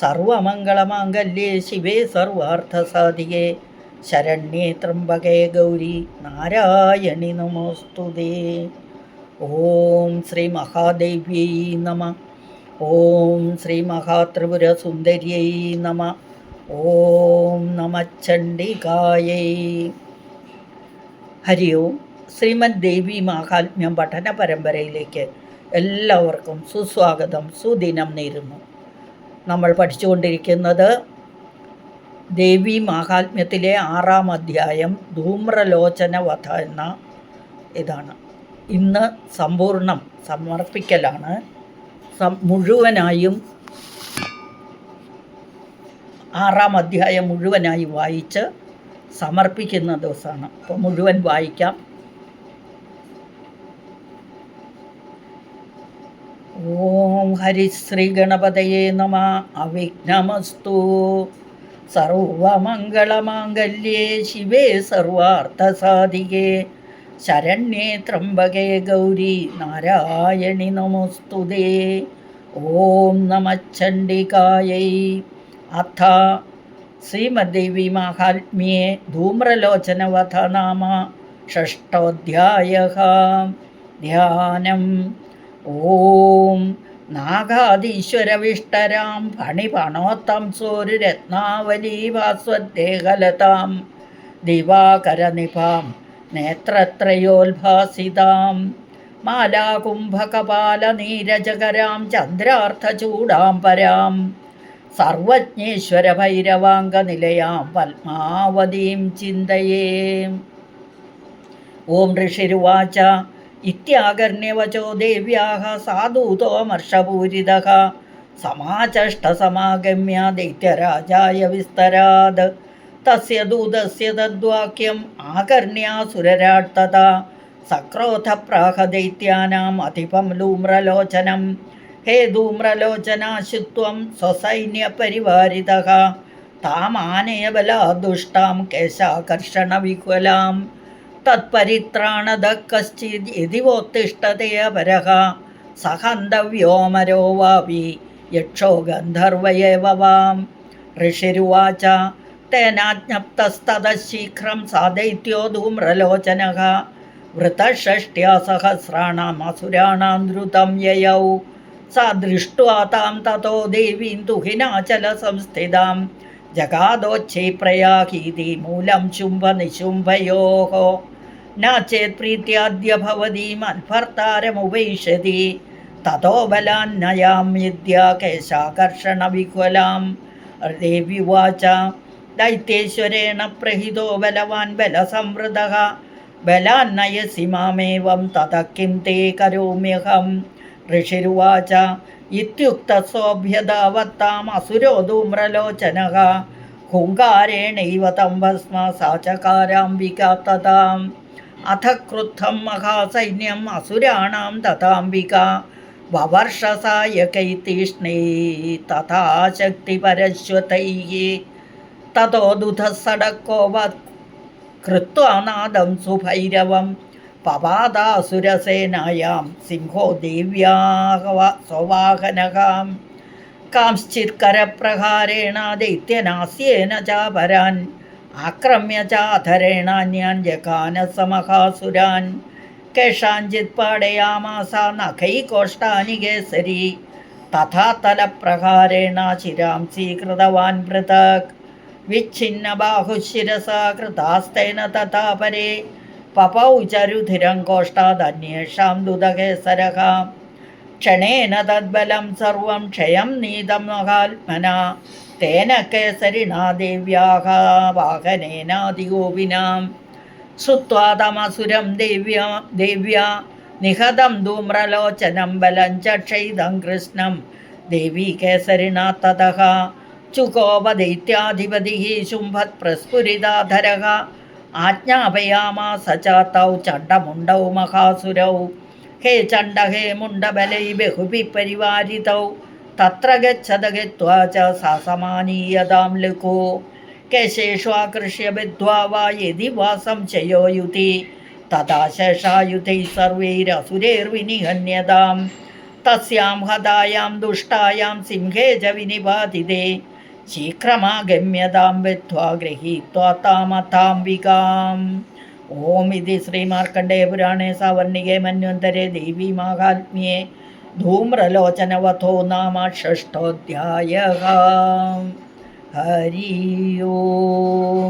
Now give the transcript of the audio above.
സർവമംഗളമാംഗല്യേ ശിവേ സർവാർത്ഥസാധികേ. ശരണ്യേ ത്രംബകേ ഗൗരി നാരായണി നമോസ്തുതേ. ഓം ശ്രീ മഹാദേവ്യൈ നമ. ഓം ശ്രീ മഹാത്രിപുരസുന്ദര്യൈ നമ. ഓം നമ ചണ്ഡികായൈ. ഹരി ഓം. ശ്രീമദ് ദേവി മാഹാത്മ്യം പഠന പരമ്പരയിലേക്ക് എല്ലാവർക്കും സുസ്വാഗതം. സുദിനം നേരുന്നു. നമ്മൾ പഠിച്ചുകൊണ്ടിരിക്കുന്നത് ദേവി മാഹാത്മ്യത്തിലെ ആറാം അധ്യായം ധൂമ്രലോചന വധ എന്ന ഇതാണ്. ഇന്ന് സമ്പൂർണം സമർപ്പിക്കലാണ്. മുഴുവനായും ആറാം അധ്യായം മുഴുവനായി വായിച്ച് സമർപ്പിക്കുന്ന ദിവസമാണ്. അപ്പോൾ മുഴുവൻ വായിക്കാം. ഓം ഹരിശ്രീ ഗണപതയേ നമ. അവിഘ്നമസ്തു. സർവമംഗളമാംഗല്യേ ശിവേ സർവാർത്ഥസാധികേ. ശരണ്യേ ത്രംബകേ ഗൗരി നാരായണി നമസ്തുതേ. ഓം നമച്ചണ്ഡികായൈ അഥ ശ്രീമദ്ദേവി മാഹാത്മ്യേ ധൂമ്രലോചനവധ നാമ ഷഷ്ടോധ്യായ ധ്യാനം ഓം നാഗാധീശ്വരവിഷ്ടരാം ഫണിപണോത്തം സൂര്യരത്നാവലീ ഭാസ്വദ്ദേഹലതാം ദിവാകരനിഭാം നേത്രത്രയോത്ഭാസിതാം മാലാകുംഭകപാലനീരജകരാം ചന്ദ്രാർത്ഥചൂടാം പരാം സർവജ്ഞേശ്വരഭൈരവാംഗനിലയാം പത്മാവതീം ചിന്തയേം. ഓം ഋഷിരുവാച ഇത്യാകർണ്യവചോ ദേവ്യാः സാധൂതോമർഷപൂരിതः സമാചഷ്ടസമാഗമ്യ ദൈത്യരാജായ വിസ്തരാത്. തസ്യ ദൂതസ്യ തദ്വാക്യം ആകർണ്യാസുരരാട്ടത സക്രോധപ്രാഹ ദൈത്യാനാം അധിപം ലൂമ്രലോചനം. ഹേ ധൂമ്രലോചനാശുത്വം സ്വസൈന്യപരിവാരിതः. താമാനയ ബലാദുഷ്ടാം കേശാകർഷണവിഹ്വലാം. തത്പരിത്രാണതഃ കശ്ചിത് യതിവോത്തിഷ്ടതേ അപരഹ സഹന്തവ്യോമരോ വാപി യക്ഷോ ഗന്ധർവയേവ വാം ഋഷിരുവാച തേനാജ്ഞപ്തസ്തത ശീഘ്രം സാധയിത്യോ ധൂമ്രലോചനഃ വൃതഷഷ്ട്യാ സഹസ്രാണാം അസുരാണാം ദ്രുതം യയൗ സാ ദൃഷ്ട്വാ താം തതോ ദേവീം ദുഹിനാചലസംസ്ഥിതാം ജഗാദോച്ഛൈ പ്രയാഹീതി മൂലം ശുംഭ नाचेत् प्रीत्याद्य भवति मत्भर्तारमुपैषति ततो बलान्नयां विद्या केशाकर्षणविह्वलां हृदेव्युवाच दैत्येश्वरेण प्रहितो बलवान् बलसंवृतः बलान्नयसि मामेवं ततः किं ते करोम्यहं ऋषिरुवाच इत्युक्तसोऽभ्यदावत्तामसुरो धूम्रलोचनः हुङ्कारेणैव तं भस्म सा चकाराम्बिका तथाम् അഥ ക്രുദ്ധം മഹാസൈന്യം അസുരാണാം തഥാംബിക. വവർഷസായകൈ തീഷ്ണൈ തഥാ ശക്തിപരശ്വതൈः തതോ ദുധസടക്കോവത് കൃത്വാ നാദം സുഭൈരവം. പവാദാസുരസേനായാം സിംഹോ ദേവ്യാഹവ സ്വവാഹനകാം. കാംശ്ചിത്കരപ്രഹാരേണ ദൈത്യനാസ്യേന ചാപരാൻ. ആക്രമ്യ ചാധരേണാന്യാൻ ജഘാനസമഹാസുരാൻ കേഷാഞ്ചിത് പാടയാമാസ നഖൈകോഷ്ടാനി കേസരി. തഥാ തലപ്രഹാരേണ ശിരാംസി കൃതവാൻ പൃഥക്. വിച്ഛിന്ന ബാഹുശിരസ കൃതാസ്തേന തഥാ പരേ. പപൗ ചരുധിരം കോഷ്ടാദന്യേഷാം ദുതകേസരः ക്ഷണേന തദ്ബലം സർവം ക്ഷയം നീതം മഹാത്മന. തേന കേസരിണാ ദേവ്യാഹ സുത്വാതമസുരം ശ്രുത്വാ തമസുരം ദേവ്യ ദേവ്യ. നിഹതം ധൂമ്രലോചനം ബലം ചക്ഷൈതം കൃഷ്ണം. ദേവീ കേസരിണാ തതഹ. ചുകോപദൈത്യാധിപതി ശുംഭത് പ്രസ്ഫുരിതാധരഹ. ആജ്ഞാപയാമാ സചാതൗ ചണ്ടമുണ്ടൗ മഹാസുരൗ. हे चण्ड हे मुण्डबलै बहुभिः परिवारितौ तत्र गच्छद गत्वा च सा समानीयतां लघु केशेषु आकृष्य बद्ध्वा वा यदि वा संशयो युति तदा शेषायुधैः सर्वैरसुरैर्विनिहन्यतां तस्यां हतायां दुष्टायां सिंहे च विनिपातिते शीघ्रमागम्यतां विद्ध्वा गृहीत्वा तामथाम्बिकाम् ഓം ഇതി ശ്രീമാർക്കണ്ഡേയപുരാണേ സാവർണികേ മന്വന്തരേ ദേവീ മാഹാത്മ്യേ. ധൂമ്രലോചനവധോ നാമ ഷഷ്ടോധ്യായ ഹരി ഓം